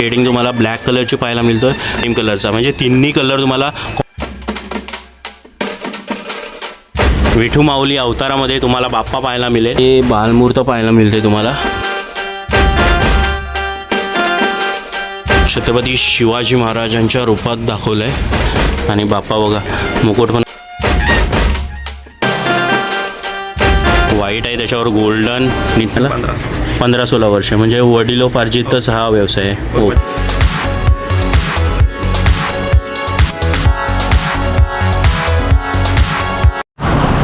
Shading तुम्हाला black कलरची पाहायला मिळतोय सेम कलरचा म्हणजे तिन्ही कलर तुम्हाला विठू माऊली अवतारामध्ये तुम्हाला बाप्पा पाहायला मिळेल. हे बालमूर्त पाहायला मिळते तुम्हाला. छत्रपती शिवाजी महाराजांच्या रूपात दाखवलं आहे आणि बाप्पा बघा मुकुट पण व्हाईट आहे त्याच्यावर गोल्डन निघाला पंधरा. सोळा वर्ष. म्हणजे वडिलोपार्जितच हा व्यवसाय आहे. हो.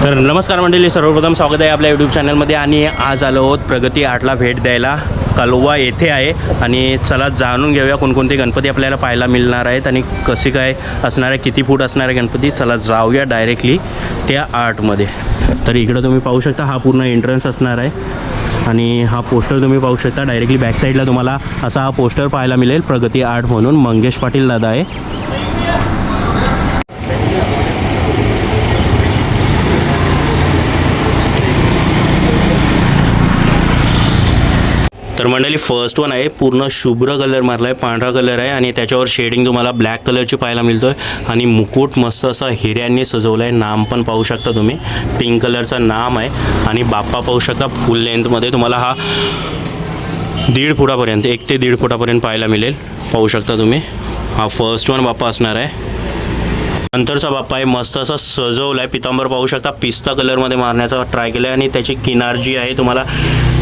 तर नमस्कार मंडळी सर्वप्रथम स्वागत आहे आपल्या यूट्यूब चॅनलमध्ये आणि आज आलो आहोत प्रगती आर्टला भेट द्यायला. कलवा येथे आहे. आणि चला जाणून घेऊया कोणकोणते गणपती आपल्याला पाहायला मिळणार आहेत आणि कसे काय असणार आहे किती फूट असणार आहे गणपती. चला जाऊया डायरेक्टली त्या आर्टमध्ये तर इकडं तुम्ही पाहू शकता हा पूर्ण एंट्रन्स असणार आहे. आणि हा पोस्टर तुम्ही पाहू शकता डायरेक्टली बॅक साईडला तुम्हाला असा हा पोस्टर पाहायला मिळेल. प्रगती आर्ट म्हणून मंगेश पाटील दादा आहे. तर मंडळी फर्स्ट वन आहे. पूर्ण शुभ्र कलर मारला आहे पांढरा कलर आहे आणि त्याच्यावर शेडिंग तुम्हाला ब्लॅक कलरची पाहायला मिळतो आहे आणि मुकुट मस्त असा हिऱ्यांनी सजवलं आहे नाम पण पाहू शकता तुम्ही. पिंक कलरचा नाम आहे. आणि बाप्पा पाहू शकता फुल लेंथमध्ये तुम्हाला हा दीड फुटापर्यंत एक ते दीड फुटापर्यंत पाहायला मिळेल. पाहू शकता तुम्ही. हा फर्स्ट वन बाप्पा असणार आहे. नंतरचा बाप्पा आहे मस्त असा सजवला आहे पितांबर पाहू शकता पिस्ता कलरमध्ये मारण्याचा ट्राय केला आहे आणि त्याची किनार जी आहे तुम्हाला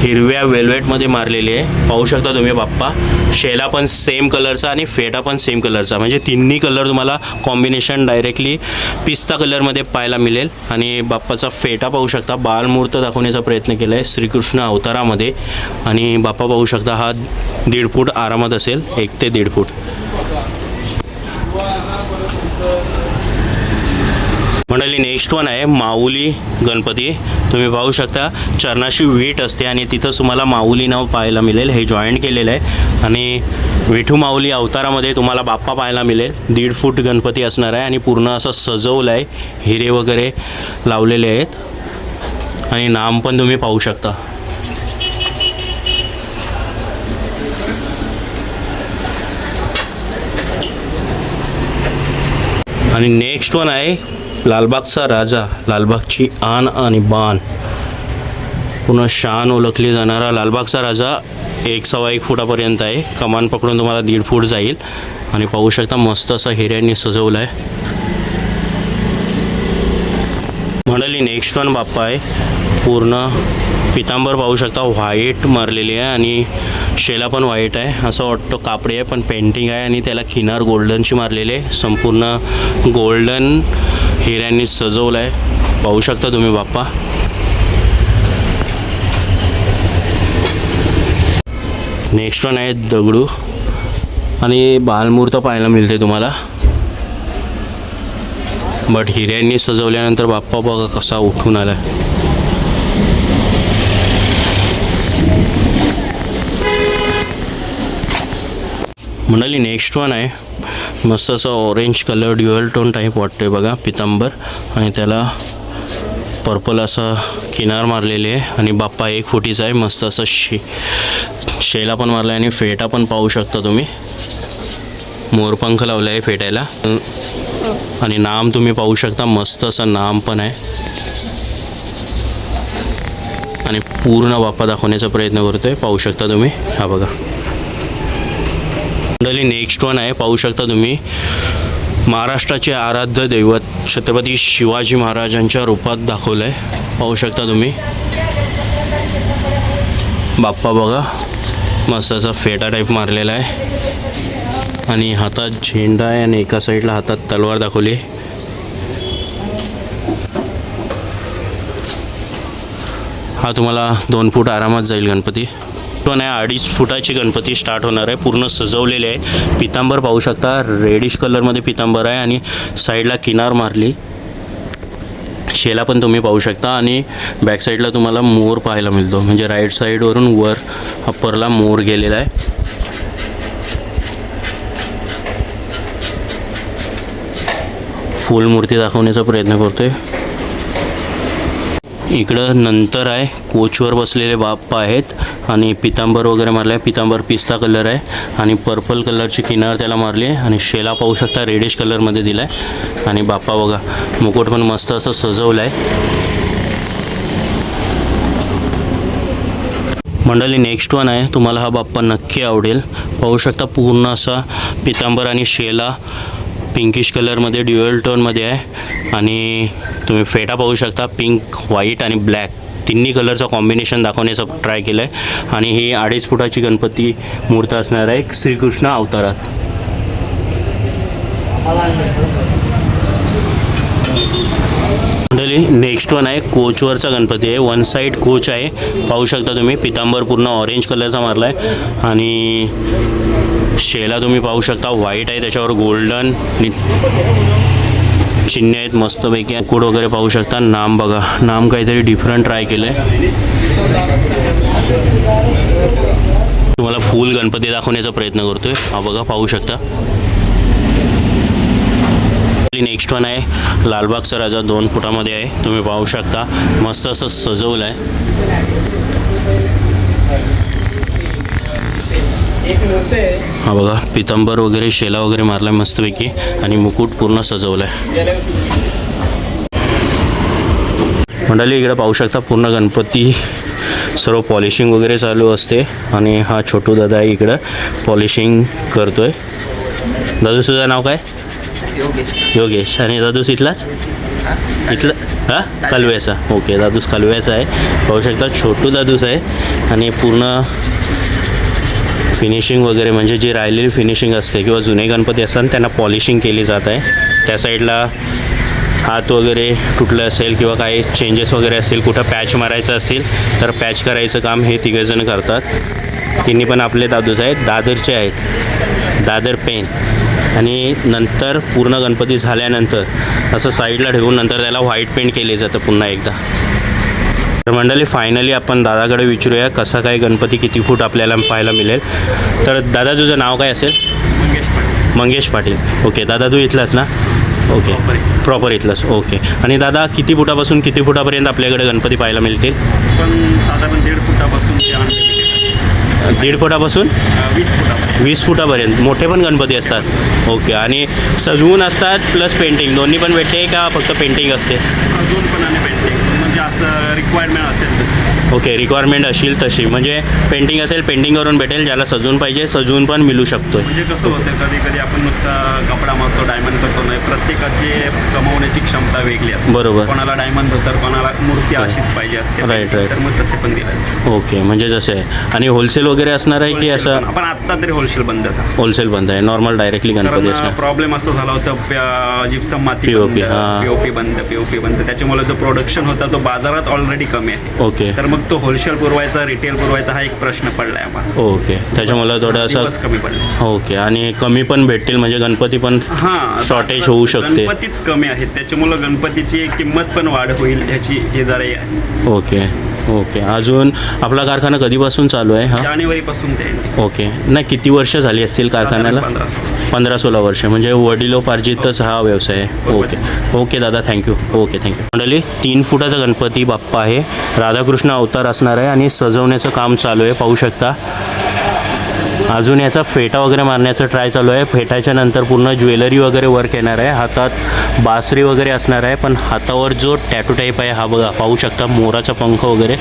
हिरव्या वेल्वेटमध्ये मारलेली आहे. पाहू शकता तुम्ही बाप्पा शेला पण सेम कलरचा आणि फेटा पण सेम कलरचा म्हणजे तिन्ही कलर तुम्हाला कॉम्बिनेशन डायरेक्टली पिस्ता कलरमध्ये पाहायला मिळेल. आणि बाप्पाचा फेटा पाहू शकता बालमूर्त दाखवण्याचा प्रयत्न केला आहे श्रीकृष्ण अवतारामध्ये. आणि बाप्पा पाहू शकता हा दीड फूट आरामात असेल एक ते दीड फूट. मंडळी नेक्स्ट वन आहे माऊली गणपती. तुम्ही पाहू शकता चरणाशी वीट असते आणि तिथंच तुम्हाला माऊली नाव पाहायला मिळेल. हे जॉईंट केलेलं आहे. आणि विठू माऊली अवतारामध्ये तुम्हाला बाप्पा पाहायला मिळेल. दीड फूट गणपती असणार आहे आणि पूर्ण असं सजवलं आहे. हिरे वगैरे लावलेले आहेत. आणि नाम पण तुम्ही पाहू शकता. आणि नेक्स्ट वन आहे लालबागचा राजा लालबागची आन आणि बाण पूर्ण शान ओळखली जाणारा लालबागचा राजा एक सव्वा एक फुटापर्यंत आहे. कमान पकडून तुम्हाला दीड फूट जाईल. आणि पाहू शकता मस्त असा हिऱ्यांनी सजवलं आहे म्हणाली नेक्स्ट वन बाप्पा आहे. पूर्ण पितांबर पाहू शकता. व्हाईट मारलेली आहे आणि शेला पण व्हाईट आहे. असं वाटतं कापडी आहे पण पेंटिंग आहे आणि त्याला किनार गोल्डनची मारलेले आहे. संपूर्ण गोल्डन हिऱ्यांनी सजवलं आहे पाहू शकता तुम्ही बाप्पा. नेक्स्ट वन आहे दगडू. आणि बालमूर्त पाहायला मिळते तुम्हाला. बट हिऱ्यांनी सजवल्यानंतर बाप्पा बघा कसा उठून आला म्हणाली नेक्स्ट वन आहे. मस्त असं orange colour dual tone type वाटतोय बघा पितांबर. आणि त्याला पर्पल असा किनार मारलेली आहे. आणि बाप्पा एक फुटीचा आहे. मस्त असं शे शेला पण मारला आहे आणि फेटा पण पाहू शकता तुम्ही. मोरपंख लावला आहे फेटायला. आणि नाम तुम्ही पाहू शकता. मस्त असं नाम पण आहे. आणि पूर्ण बाप्पा दाखवण्याचा प्रयत्न करतो आहे पाहू शकता तुम्ही. हा बघा. मंडळी नेक्स्ट वन आहे. पाहू शकता तुम्ही महाराष्ट्राचे आराध्य दैवत छत्रपती शिवाजी महाराजांच्या रूपात दाखवलं आहे पाहू शकता तुम्ही. बाप्पा बघा मस्त असा फेटा टाईप मारलेला आहे. आणि हातात झेंडा आहे आणि एका साईडला हातात तलवार दाखवली. आहे हा तुम्हाला दोन फूट आरामात जाईल गणपती. पण आहे अडीच फुटाची गणपती स्टार्ट होणार आहे. पूर्ण सजवलेले आहे. पितांबर पाहू शकता. रेडिश कलरमध्ये पितांबर आहे आणि साईडला किनार मारली. शेला पण तुम्ही पाहू शकता आणि बॅक साईडला तुम्हाला मोर पाहायला मिळतो. म्हणजे राईट साईडवरून वर अप्परला मोर गेलेला आहे. फुल मूर्ती दाखवण्याचा प्रयत्न करतोय. इकडं नंतर आहे कोचवर बसलेले बाप्पा आहेत आणि पितांबर वगैरे मारले आहे. पितांबर पिस्ता कलर आहे आणि पर्पल कलरची किनार त्याला मारली आहे आणि शेला पाहू शकता रेडिश कलरमध्ये दिला आहे आणि बाप्पा बघा मुकुट पण मस्त असं सजवलं आहे मंडळी नेक्स्ट वन आहे. तुम्हाला हा बाप्पा नक्की आवडेल. पाहू शकता पूर्ण असा पितांबर आणि शेला पिंकिश कलरमध्ये ड्युअल टोनमध्ये आहे. आणि तुम्ही फेटा पाहू शकता पिंक व्हाईट आणि ब्लॅक तिन्ही कलरचं कॉम्बिनेशन दाखवण्याचा ट्राय केलं आहे आणि ही अडीच फुटाची गणपती मूर्त असणार आहे श्रीकृष्ण अवतारात. मंडळी नेक्स्ट वन आहे कोचवरचा गणपती आहे. वन साईड कोच आहे. पाहू शकता तुम्ही पितांबर पूर्ण ऑरेंज कलरचा मारला आहे आणि शेला तुम्ही पाहू शकता. व्हाईट आहे त्याच्यावर गोल्डन चिन्ह आहेत मस्तपैकी कुड वगैरे पाहू शकता. नाम बघा. नाम काहीतरी डिफरंट ट्राय केलं आहे तुम्हाला फुल गणपती दाखवण्याचा प्रयत्न करतोय. हा बघा पाहू शकता. नेक्स्ट वन आहे. लालबागचा राजा दोन फुटामध्ये आहे. तुम्ही पाहू शकता. मस्त असं सजवलं आहे हा बघा पितांबर वगैरे शेला वगैरे मारला मस्तपैकी आणि मुकुट पूर्ण सजवलाय. आहे मंडळी इकडे पाहू शकता पूर्ण गणपती. सर्व पॉलिशिंग वगैरे चालू असते आणि हा छोटू दादा आहे इकडं पॉलिशिंग करतोय. दादू तुझं नाव काय? योगेश. आणि दादूस इथलाच? इथलं? हां? कालव्याचा. ओके दादूस कालव्याचा आहे. पाहू शकता छोटू दादूस आहे. आणि पूर्ण फिनिशिंग वगैरे म्हणजे जी राहिलेली फिनिशिंग असते किंवा जुने गणपती असतात त्यांना पॉलिशिंग केली जात आहे. त्या साईडला हात वगैरे तुटलं असेल किंवा काही चेंजेस वगैरे असतील कुठं पॅच मारायचं असेल तर पॅच करायचं काम हे तिघेजण करतात. तिन्ही पण आपले दादूच आहेत दादरचे आहेत. दादर पेन आणि नंतर पूर्ण गणपती झाल्यानंतर असं साईडला ठेवून नंतर त्याला व्हाईट पेंट केले जातं पुन्हा एकदा. तर मंडळी फायनली आपण दादाकडे विचारूया कसा काय गणपती किती फूट आपल्याला पाहायला मिळेल. तर दादा तुझं नाव काय असेल? मंगेश पाटील. ओके दादा तू इथलाच ना? ओके प्रॉपर इथलाच ओके आणि दादा किती फुटापासून किती फुटापर्यंत आपल्याकडे गणपती पाहायला मिळतील? साधारण दीड फुटापासून दीड वीस फुटापर्यंत. वीस फुटापर्यंत. मोठे पण गणपती असतात. ओके आणि सजवून असतात प्लस पेंटिंग दोन्ही पण भेटते का फक्त पेंटिंग असते? अजून पण आणि पेंटिंग असं रिक्वायरमेंट असेल ओके रिक्वायरमेंट असेल तशी. म्हणजे पेंटिंग असेल पेंटिंग करून भेटेल ज्याला सजवून पाहिजे सजवून पण मिळू शकतो म्हणजे कसं होतं कधी कधी आपण नुसता कपडा मारतो डायमंड करतो नाही प्रत्येकाची कमवण्याची क्षमता वेगळी असते. बरोबर. कोणाला डायमंड तर कोणाला मूर्ती अशीच पाहिजे असते. Right. तर मग तसे पण दिलं ओके म्हणजे जसे आहे. आणि होलसेल वगैरे असणार आहे की असं? आपण आत्ता तरी होलसेल बंद होता होलसेल बंद आहे. नॉर्मल डायरेक्टली गणपती असणार. प्रॉब्लेम असं झाला होता जिप्सम माती. पीओपी बंद पीओपी बंद त्याच्यामुळे जो प्रोडक्शन होता तो बाजारात ऑलरेडी कमी आहे. ओके तर मग तो होलसेल पुरवायचा रिटेल पुरवायचा हा एक प्रश्न पडलाय आम्हाला. ओके त्याच्यामुळे थोडं दिवस असं कमी पडले. ओके आणि कमी पण भेटतील म्हणजे गणपती पण हा Shortage होऊ शकते. गणपतीच कमी आहेत. त्याच्यामुळं गणपतीची किंमत पण वाढ होईल ह्याची हे जरा हे आहे. Okay okay. अजून आपला कारखाना कधीपासून चालू आहे हा? जानेवारी पासून ते ओके. नाही किती वर्ष झाली असतील कारखान्याला? पंधरा पंधरा सोळा वर्ष. म्हणजे वडिलोपार्जितच हा. व्यवसाय आहे. ओके. ओके दादा thank you okay thank you मंडळी तीन फुटाचा गणपती बाप्पा आहे. राधाकृष्ण अवतार असणार आहे आणि सजवण्याचं काम चालू आहे. पाहू शकता. अजून याचा फेटा वगैरे मारण्याचा ट्राय चालू आहे. फेटाच्या नंतर पूर्ण ज्वेलरी वगैरे वर्क येणार आहे. हातात बासरी वगैरे असणार आहे पण हातावर जो टॅटू टाईप आहे हा बघा पाहू शकता मोराचा पंख वगैरे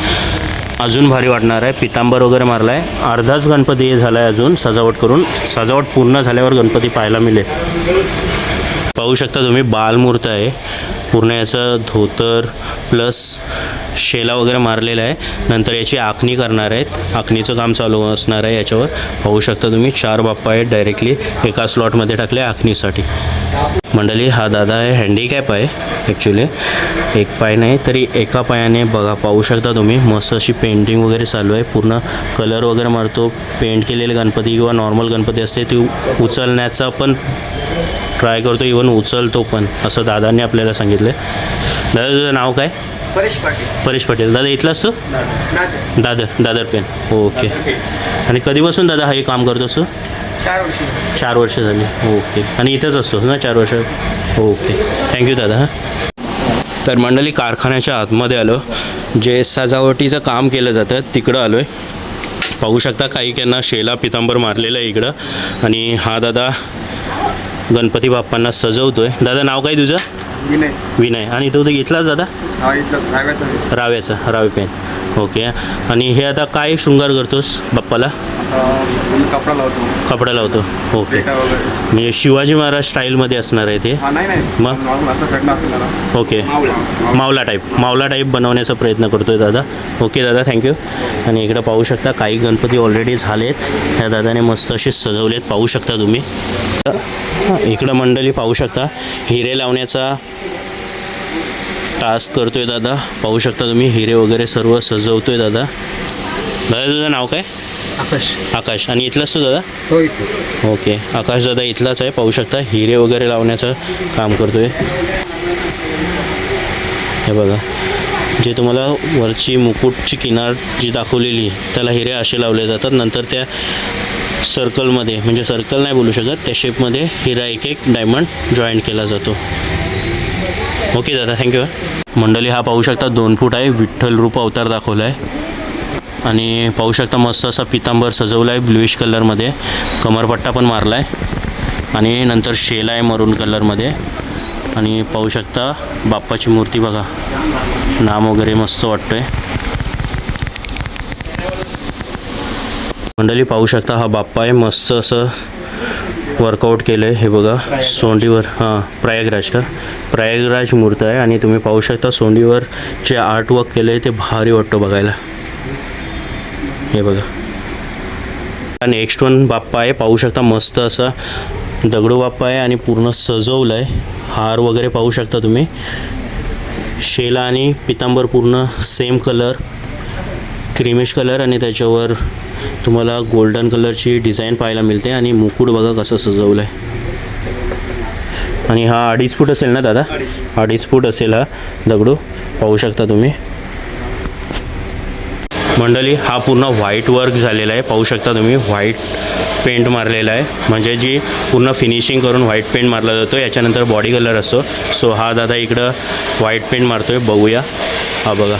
अजून भारी वाटणार आहे. पितांबर वगैरे मारला आहे अर्धाच गणपती हे झाला आहे अजून सजावट करून. सजावट पूर्ण झाल्यावर गणपती पाहायला मिळेल. पाहू शकता तुम्ही बालमूर्त आहे. पूर्ण याचं धोतर प्लस शेला वगैरे मारलेला आहे. नंतर याची आखणी करणार आहेत. आखणीचं काम चालू असणार आहे याच्यावर. पाहू शकता तुम्ही चार बाप्पा आहेत डायरेक्टली एका स्लॉटमध्ये टाकले आखणीसाठी. मंडळी हा दादा आहे हँडिकॅप आहे ॲक्च्युली एक पाय नाही तरी एका पायाने बघा पाहू शकता तुम्ही. मस्त अशी पेंटिंग वगैरे चालू आहे. पूर्ण कलर वगैरे मारतो. पेंट केलेले गणपती किंवा नॉर्मल गणपती असते ती उचलण्याचा पण ट्राय करतो इवन उचलतो पण असं दादांनी आपल्याला सांगितलं दादा तुझं नाव काय? परेश पाटील. परेश पटेल. दादा इथलाच तू दादर. दादर पेन ओके. आणि कधीपासून दादा हे काम करतोस तू चार वर्ष चार वर्ष झाली. ओके. आणि इथंच असतोस ना चार वर्ष? ओके. थँक्यू दादा हां. तर मंडळी कारखान्याच्या आतमध्ये आलो. जे सजावटीचं काम केलं जातं तिकडं आलो आहे पाहू शकता काही त्यांना शेला पितांबर मारलेलं आहे इकडं. आणि हा दादा गणपती बाप्पांना सजवतोय. दादा नाव काय तुझं? विनय. विनय. आणि तो ते घेतलाच दादा? हा राव्याचा रावे पेन. ओके. आणि हे आता काय शृंगार करतोस बाप्पाला? कपडा लावतो. कपडा लावतो. ओके. म्हणजे शिवाजी महाराज स्टाईलमध्ये असणार आहे ते? नाही नाही. मग? ओके. मावला टाईप मावला टाईप बनवण्याचा प्रयत्न करतोय दादा. ओके दादा थँक्यू आणि इकडं पाहू शकता काही गणपती ऑलरेडी झालेत. ह्या दादाने मस्त असे सजवलेत. पाहू शकता तुम्ही. इकडं मंडळी पाहू शकता. हिरे लावण्याचा टास्क करतोय दादा. पाहू शकता तुम्ही हिरे वगैरे सर्व सजवतोय दादा. दादा तुझं नाव काय? आकाश. आकाश. आणि इथलाच तो दादा? हो ओके. आकाश दादा इथलाच आहे. पाहू शकता हिरे वगैरे लावण्याचं काम करतोय. हे बघा. जे तुम्हाला वरची मुकुटची किनार जी दाखवलेली त्याला हिरे असे लावले जातात. नंतर त्या सर्कलमध्ये म्हणजे सर्कल नाही बोलू शकत त्या शेपमध्ये हिरा एक एक डायमंड जॉईंट केला जातो. ओके दादा थँक्यू मंडळी हा पाहू शकता दोन फूट आहे. विठ्ठल रूप अवतार दाखवला आहे आणि पाहू शकता मस्त असा पितांबर सजवला आहे ब्लुईश कलरमध्ये कमरपट्टा पण मारला आहे आणि नंतर शेल आहे मरून कलरमध्ये आणि पाहू शकता बाप्पाची मूर्ती बघा. नाम वगैरे मस्त वाटतो आहे मंडळी पाहू शकता हा बाप्पा आहे. मस्त असं वर्कआउट केलं आहे हे बघा सोंडीवर हां प्रयागराज का? प्रयागराज मूर्त आहे. आणि तुम्ही पाहू शकता सोंडीवर जे आर्टवर्क केलं आहे ते भारी वाटतं बघायला. हे बघा. नेक्स्ट वन बाप्पा आहे. पाहू शकता मस्त असा दगडू बाप्पा आहे आणि पूर्ण सजवलं आहे हार वगैरे पाहू शकता तुम्ही. शेला आणि पितांबर पूर्ण सेम कलर क्रीमिश कलर आणि त्याच्यावर तुम्हाला गोल्डन कलरची डिझाईन पाहायला मिळते. आणि मुकुट बघा कसं सजवलं आहे आणि हा अडीच फूट असेल ना दादा? अडीच फूट असेल हा दगडू. पाहू शकता तुम्ही. मंडळी हा पूर्ण व्हाईट वर्क झालेला आहे. पाहू शकता तुम्ही व्हाईट पेंट मारलेला आहे. म्हणजे जी पूर्ण फिनिशिंग करून व्हाईट पेंट मारला जातो याच्यानंतर बॉडी कलर असतो. सो हा दादा इकडं व्हाईट पेंट मारतो आहे बघूया. हा बघा.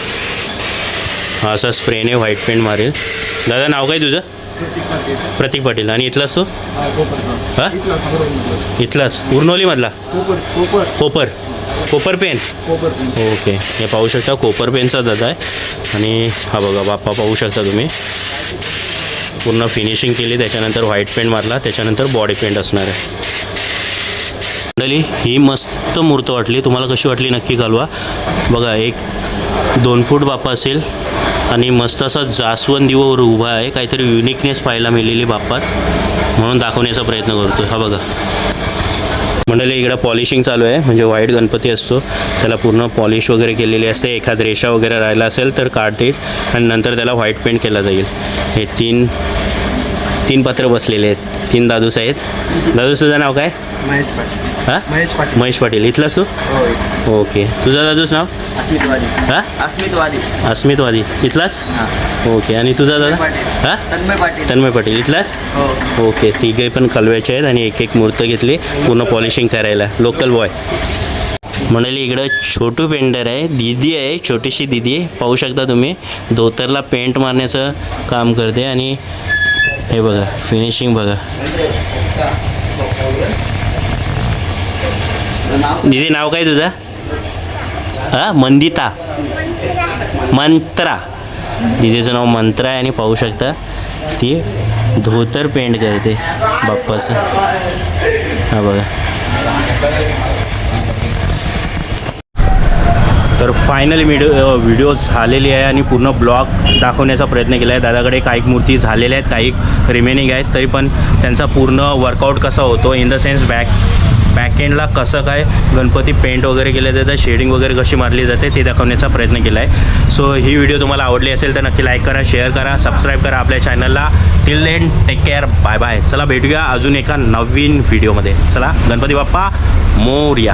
हा असा स्प्रेने व्हाईट पेंट मारेल. दादा नाव काय तुझं? प्रतीक पाटील. आणि इथलाच तो? हां इथलाच. उर्नोलीमधला? कोपर. कोपर पेन ओके हे पाहू शकता कोपर पेनचा दादा आहे. आणि हा बघा बाप्पा पाहू शकता तुम्ही. पूर्ण फिनिशिंग केली. त्याच्यानंतर व्हाईट पेंट मारला. त्याच्यानंतर बॉडी पेंट असणार आहे. मंडळी ही मस्त मूर्त वाटली. तुम्हाला कशी वाटली नक्की कळवा. बघा एक दोन फूट बाप्पा असेल. आणि मस्त असा जास्वंदीवर उभा आहे. काहीतरी युनिकनेस पाहायला मिळलेली बाप्पात म्हणून दाखवण्याचा प्रयत्न करतो हा बघा. मंडळी इकडं पॉलिशिंग चालू आहे. म्हणजे व्हाईट गणपती असतो. त्याला पूर्ण पॉलिश वगैरे केलेली असते. एखाद रेषा वगैरे राहिला असेल तर काढतील आणि नंतर त्याला व्हाईट पेंट केला जाईल. हे तीन तीन पत्र बसलेले आहेत. तीन दादूस आहेत. दादूसचं नाव काय? महेश पाटील. हां? महेश पाटील. महेश पाटील. इथलाच तू. ओके. तुझं दादूस नाव? हां? अस्मितवादी. अस्मितवादी. इथलाच? ओके. आणि तुझा दादा. हां? तन्मय पाटील. तन्मय पाटील. इथलाच? हो. ओके. तिघे पण कलव्याचे आहेत आणि एक एक मूर्त घेतली पूर्ण पॉलिशिंग करायला. Local boy. म्हणाली इकडं छोटू पेंटर आहे. दिदी आहे. छोटीशी दिदी आहे. पाहू शकता तुम्ही. धोतरला पेंट मारण्याचं काम करते आणि हे बघा फिनिशिंग बघा. दिदी नाव काय तुझं? हां? मंदिता. मंत्रा. दिदीचं नाव मंत्रा आहे आणि पाहू शकता ती धोतर पेंट करते बाप्पाचं. हा बघा. तर फायनल व्हिडिओ व्हिडिओ झालेली आहे आणि पूर्ण ब्लॉग दाखवण्याचा प्रयत्न केला आहे. दादाकडे काही मूर्ती झालेल्या आहेत. काही रिमेनिंग आहेत. तरी पण त्यांचा पूर्ण वर्कआउट कसा होतो? In the sense back back एंडला कसं काय गणपती पेंट वगैरे केले जातं शेडिंग वगैरे कशी मारली जाते ते दाखवण्याचा प्रयत्न केला आहे सो ही व्हिडिओ तुम्हाला आवडली असेल तर नक्की लाईक करा शेअर करा सबस्क्राईब करा आपल्या चॅनलला till then take care bye bye चला भेटूया अजून एका नवीन व्हिडिओमध्ये चला गणपती बाप्पा मोर्या.